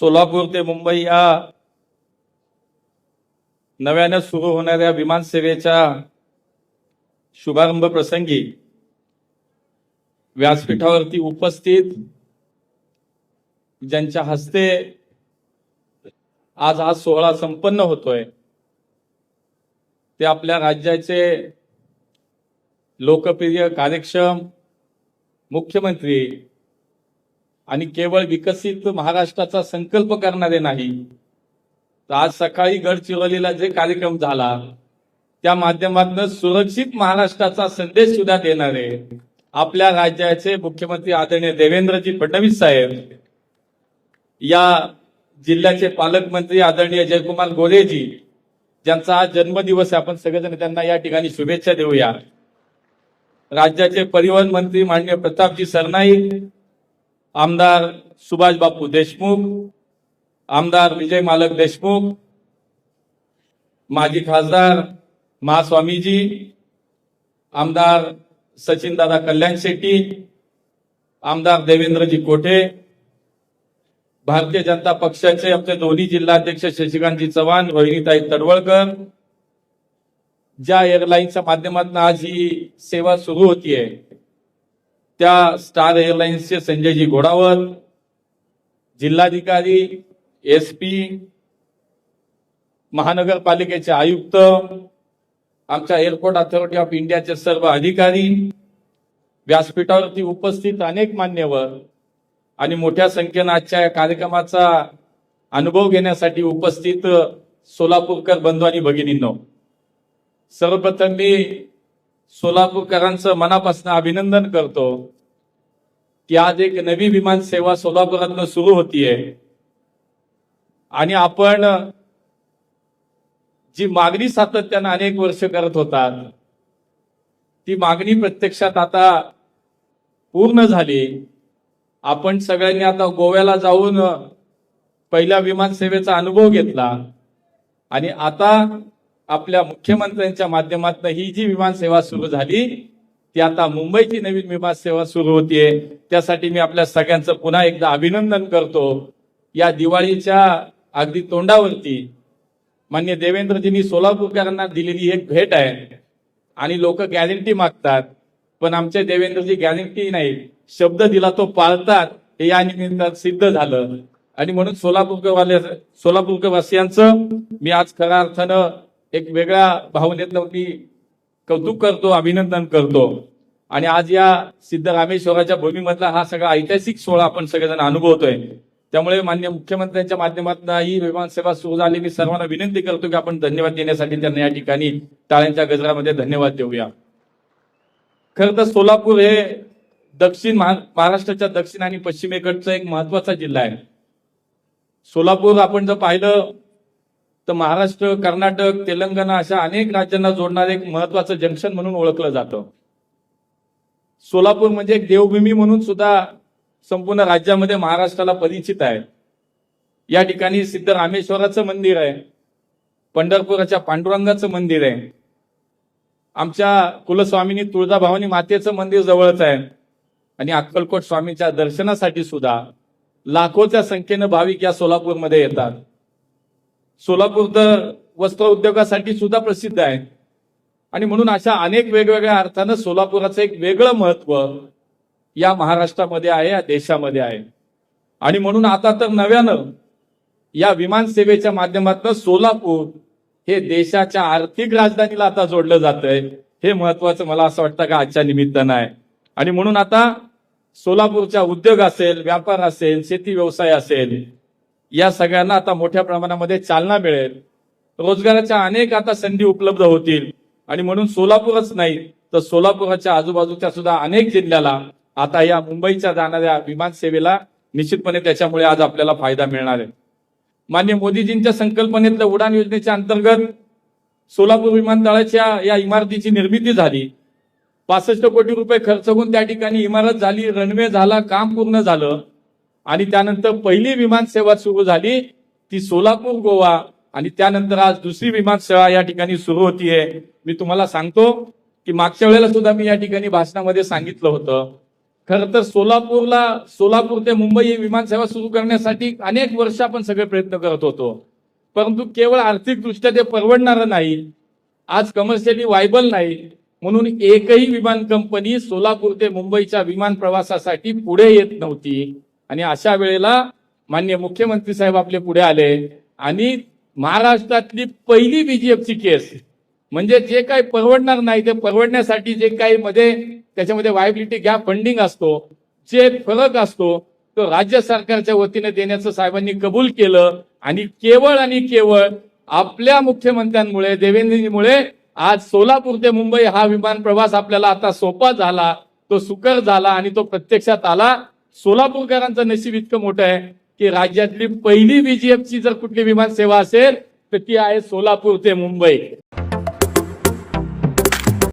सोलापूर ते मुंबई या नव्यानं सुरू होणाऱ्या विमानसेवेच्या शुभारंभ प्रसंगी व्यासपीठावरती उपस्थित ज्यांच्या हस्ते आज हा सोहळा संपन्न होतोय ते आपल्या राज्याचे लोकप्रिय कार्यक्षम मुख्यमंत्री आणि केवळ विकसित महाराष्ट्राचा संकल्प करणारे नाही तर आज सकाळी गडचिरोलीला जे कार्यक्रम झाला त्या माध्यमातून सुरक्षित महाराष्ट्राचा संदेश सुद्धा देणारे आपल्या राज्याचे मुख्यमंत्री आदरणीय देवेंद्रजी फडणवीस साहेब या जिल्ह्याचे पालकमंत्री आदरणीय जयकुमार गोरेजी ज्यांचा आज जन्मदिवस आहे आपण सगळेजण त्यांना या ठिकाणी शुभेच्छा देऊया. राज्याचे परिवहन मंत्री माननीय प्रतापजी सरनाईक आमदार सुभाष बापू देशमुख आमदार विजय मालक देशमुख माजी खासदार महास्वामीजी आमदार सचिनदादा कल्याण शेट्टी आमदार देवेंद्रजी कोठे भारतीय जनता पक्षाचे आमचे दोन्ही जिल्हाध्यक्ष शशिकांतजी चव्हाण रोहिणीताई तडवळकर. ज्या एअरलाईनच्या माध्यमातून आज ही सेवा सुरू होतीये त्या स्टार एअरलाइन्सचे संजयजी घोडावत जिल्हाधिकारी एस पी महानगरपालिकेचे आयुक्त आमच्या एअरपोर्ट अथॉरिटी ऑफ इंडियाचे सर्व अधिकारी व्यासपीठावरती उपस्थित अनेक मान्यवर आणि मोठ्या संख्येनं आजच्या या कार्यक्रमाचा अनुभव घेण्यासाठी उपस्थित सोलापूरकर बंधू आणि भगिनींनो सर्वप्रथम मी सोलापूरकरांचं मनापासून अभिनंदन करतो की आज एक नवी विमान सेवा सोलापुरातनं सुरू होतीये. आणि आपण जी मागणी सातत्यानं अनेक वर्ष करत होतात ती मागणी प्रत्यक्षात आता पूर्ण झाली. आपण सगळ्यांनी आता गोव्याला जाऊन पहिल्या विमान सेवेचा अनुभव घेतला. आणि आता आपल्या मुख्यमंत्र्यांच्या माध्यमातून ही जी विमान सेवा सुरू झाली ती आता मुंबईची नवीन विमान सेवा सुरू होतीये. त्यासाठी मी आपल्या सगळ्यांचं पुन्हा एकदा अभिनंदन करतो. या दिवाळीच्या अगदी तोंडावरती मान्य देवेंद्रजींनी सोलापूरकरांना दिलेली एक भेट आहे. आणि लोक गॅरंटी मागतात पण आमचे देवेंद्रजी गॅरंटी नाही. शब्द दिला तो पाळतात हे या निमित्तात सिद्ध झालं. आणि म्हणून सोलापूरकरवाले सोलापूरकरवासियांचं मी आज खऱ्या अर्थानं एक वेगळ्या भावनेतनं मी कौतुक करतो अभिनंदन करतो. आणि आज या सिद्धरामेश्वराच्या भूमीमधला हा सगळा ऐतिहासिक सोहळा आपण सगळेजण अनुभवतोय. त्यामुळे मान्य मुख्यमंत्र्यांच्या माध्यमातून ही विमान सेवा सुरू झाली. मी सर्वांना विनंती करतो की आपण धन्यवाद देण्यासाठी त्यांना या ठिकाणी टाळ्यांच्या गजरामध्ये धन्यवाद देऊया. खरं तर सोलापूर हे दक्षिण महा- महाराष्ट्राच्या दक्षिण आणि पश्चिमेकडचा एक महत्त्वाचा जिल्हा आहे. सोलापूर आपण जर पाहिलं तर महाराष्ट्र कर्नाटक तेलंगणा अशा अनेक राज्यांना जोडणारं एक महत्वाचं जंक्शन म्हणून ओळखलं जातं. सोलापूर म्हणजे एक देवभूमी म्हणून सुद्धा संपूर्ण राज्यामध्ये महाराष्ट्राला परिचित आहे. या ठिकाणी सिद्ध रामेश्वराचं मंदिर आहे. पंढरपुराच्या पांडुरंगाचं मंदिर आहे. आमच्या कुलस्वामिनी तुळजाभवानी मातेचं मंदिर जवळच आहे. आणि अक्कलकोट स्वामीच्या दर्शनासाठी सुद्धा लाखोच्या संख्येनं भाविक या सोलापूरमध्ये येतात. सोलापूर तर वस्त्र उद्योगासाठी सुद्धा प्रसिद्ध आहे. आणि म्हणून अशा अनेक वेगवेगळ्या अर्थानं सोलापुराचं एक वेगळं महत्त्व या महाराष्ट्रामध्ये आहे या देशामध्ये आहे. आणि म्हणून आता तर नव्यानं या विमान सेवेच्या माध्यमातून सोलापूर हे देशाच्या आर्थिक राजधानीला आता जोडलं जात आहे हे महत्वाचं मला असं वाटतं का आजच्या निमित्तानं आहे. आणि म्हणून आता सोलापूरचा उद्योग असेल व्यापार असेल शेती व्यवसाय असेल या सगळ्यांना आता मोठ्या प्रमाणामध्ये चालना मिळेल. रोजगाराच्या अनेक आता संधी उपलब्ध होतील. आणि म्हणून सोलापूरच नाही तर सोलापुराच्या आजूबाजूच्या सुद्धा अनेक जिल्ह्याला आता या मुंबईच्या जाणाऱ्या विमान सेवेला निश्चितपणे त्याच्यामुळे आज आपल्याला फायदा मिळणार आहे. मान्य मोदीजींच्या संकल्पनेतल्या उडान योजनेच्या अंतर्गत सोलापूर विमानतळाच्या या इमारतीची निर्मिती झाली. पासष्ट कोटी रुपये खर्च होऊन त्या ठिकाणी इमारत झाली रनवे झाला काम पूर्ण झालं. आणि त्यानंतर पहिली विमान सेवा सुरू झाली ती सोलापूर गोवा. आणि त्यानंतर आज दुसरी विमान सेवा या ठिकाणी सुरू होतीये. मी तुम्हाला सांगतो की मागच्या वेळेला सुद्धा मी या ठिकाणी भाषणामध्ये सांगितलं होतं. खरं तर सोलापूरला सोलापूर ते मुंबई ही विमानसेवा सुरू करण्यासाठी अनेक वर्ष आपण सगळे प्रयत्न करत होतो. परंतु केवळ आर्थिकदृष्ट्या ते परवडणारं नाही. आज कमर्शियली वायबल नाही. म्हणून एकही विमान कंपनी सोलापूर ते मुंबईच्या विमान प्रवासासाठी पुढे येत नव्हती. आणि अशा वेळेला मान्य मुख्यमंत्री साहेब आपले पुढे आले. आणि महाराष्ट्रातली पहिली बीजीएफची केस म्हणजे जे काही परवडणार नाही ते परवडण्यासाठी जे काही मध्ये त्याच्यामध्ये वायबिलिटी गॅप फंडिंग असतो जे फरक असतो तो राज्य सरकारच्या वतीने देण्याचं साहेबांनी कबूल केलं. आणि केवळ आणि केवळ आपल्या मुख्यमंत्र्यांमुळे देवेंद्रजीमुळे आज सोलापूर ते मुंबई हा विमान प्रवास आपल्याला आता सोपा झाला तो सुकर झाला आणि तो प्रत्यक्षात आला. सोलापूरकरांचं नशीब इतकं मोठं आहे की राज्यातली पहिली बीजीएफची जर कुठली विमान सेवा असेल तर ती आहे सोलापूर ते मुंबई.